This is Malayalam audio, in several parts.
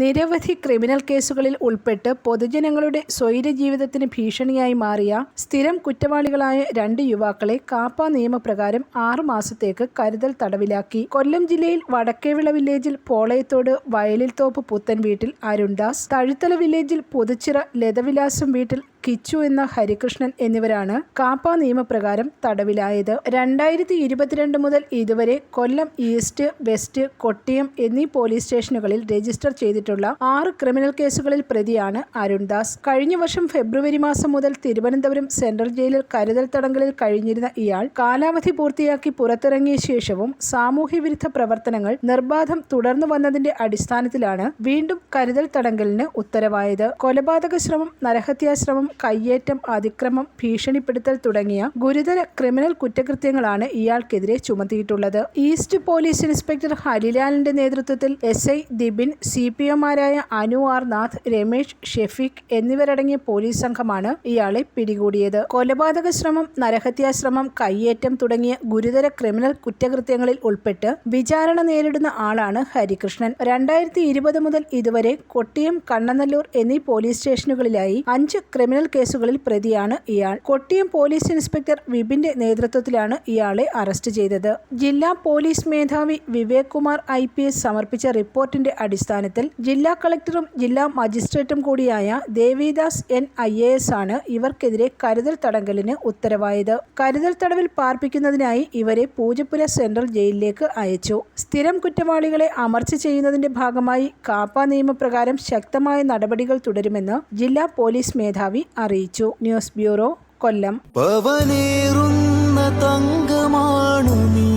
നിരവധി ക്രിമിനൽ കേസുകളിൽ ഉൾപ്പെട്ട് പൊതുജനങ്ങളുടെ സ്വൈര ജീവിതത്തിന് ഭീഷണിയായി മാറിയ സ്ഥിരം കുറ്റവാളികളായ രണ്ട് യുവാക്കളെ കാപ്പ നിയമപ്രകാരം ആറു മാസത്തേക്ക് കരുതൽ തടവിലാക്കി. കൊല്ലം ജില്ലയിൽ വടക്കേവിള വില്ലേജിൽ പോളയത്തോട് വയലിൽ തോപ്പ് പുത്തൻ വീട്ടിൽ അരുൺദാസ് തഴുത്തല വില്ലേജിൽ പുതുച്ചിറ ലതവിലാസം വീട്ടിൽ കിച്ചു എന്ന ഹരികൃഷ്ണൻ എന്നിവരാണ് കാപ്പ നിയമപ്രകാരം തടവിലായത്. രണ്ടായിരത്തി ഇരുപത്തിരണ്ട് മുതൽ ഇതുവരെ കൊല്ലം ഈസ്റ്റ് വെസ്റ്റ് കൊട്ടിയം എന്നീ പോലീസ് സ്റ്റേഷനുകളിൽ രജിസ്റ്റർ ചെയ്തിട്ടുള്ള ആറ് ക്രിമിനൽ കേസുകളിൽ പ്രതിയാണ് അരുൺദാസ്. കഴിഞ്ഞ വർഷം ഫെബ്രുവരി മാസം മുതൽ തിരുവനന്തപുരം സെൻട്രൽ ജയിലിൽ കരുതൽ തടങ്കലിൽ കഴിഞ്ഞിരുന്ന ഇയാൾ കാലാവധി പൂർത്തിയാക്കി പുറത്തിറങ്ങിയ ശേഷവും സാമൂഹ്യവിരുദ്ധ പ്രവർത്തനങ്ങൾ നിർബാധം തുടർന്നു വന്നതിന്റെ അടിസ്ഥാനത്തിലാണ് വീണ്ടും കരുതൽ തടങ്കലിന് ഉത്തരവായത്. കൊലപാതക ശ്രമം നരഹത്യാശ്രമം കയ്യേറ്റം അതിക്രമം ഭീഷണിപ്പെടുത്തൽ തുടങ്ങിയ ഗുരുതര ക്രിമിനൽ കുറ്റകൃത്യങ്ങളാണ് ഇയാൾക്കെതിരെ ചുമത്തിയിട്ടുള്ളത്. ഈസ്റ്റ് പോലീസ് ഇൻസ്പെക്ടർ ഹരിലാലിന്റെ നേതൃത്വത്തിൽ S I Dibin C P എമാരായ Anu R Nath Ramesh Shefeeq എന്നിവരടങ്ങിയ പോലീസ് സംഘമാണ് ഇയാളെ പിടികൂടിയത്. കൊലപാതക ശ്രമം നരഹത്യാശ്രമം കയ്യേറ്റം തുടങ്ങിയ ഗുരുതര ക്രിമിനൽ കുറ്റകൃത്യങ്ങളിൽ ഉൾപ്പെട്ട് വിചാരണ നേരിടുന്ന ആളാണ് ഹരികൃഷ്ണൻ. രണ്ടായിരത്തി ഇരുപത് മുതൽ ഇതുവരെ കൊട്ടിയം കണ്ണനല്ലൂർ എന്നീ പോലീസ് സ്റ്റേഷനുകളിലായി അഞ്ച് ക്രിമിനൽ കേസുകളിൽ പ്രതിയാണ് ഇയാൾ. കൊട്ടിയം പോലീസ് ഇൻസ്പെക്ടർ വിപിന്റെ നേതൃത്വത്തിലാണ് ഇയാളെ അറസ്റ്റ് ചെയ്തത്. ജില്ലാ പോലീസ് മേധാവി Vivek Kumar I P S സമർപ്പിച്ച റിപ്പോർട്ടിന്റെ അടിസ്ഥാനത്തിൽ ജില്ലാ കളക്ടറും ജില്ലാ മജിസ്ട്രേറ്റും കൂടിയായ Devidas N I A S ആണ് ഇവർക്കെതിരെ കരുതൽ തടങ്കലിന് ഉത്തരവായത്. കരുതൽ തടവിൽ പാർപ്പിക്കുന്നതിനായി ഇവരെ പൂജപ്പുര സെൻട്രൽ ജയിലിലേക്ക് അയച്ചു. സ്ഥിരം കുറ്റവാളികളെ അമർച്ച ചെയ്യുന്നതിന്റെ ഭാഗമായി കാപ്പ നിയമപ്രകാരം ശക്തമായ നടപടികൾ തുടരുമെന്ന് ജില്ലാ പോലീസ് മേധാവി അറിയിച്ചു ന്യൂസ് ബ്യൂറോ കൊല്ലം പവനേറുന്ന തങ്കമാണു നീ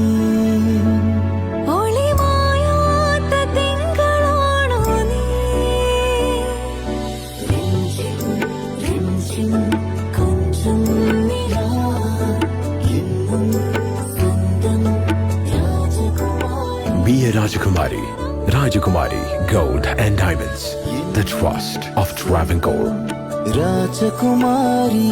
Be a Rajakumari. Rajakumari Gold and Diamonds. The trust of Travancore. Rajakumari.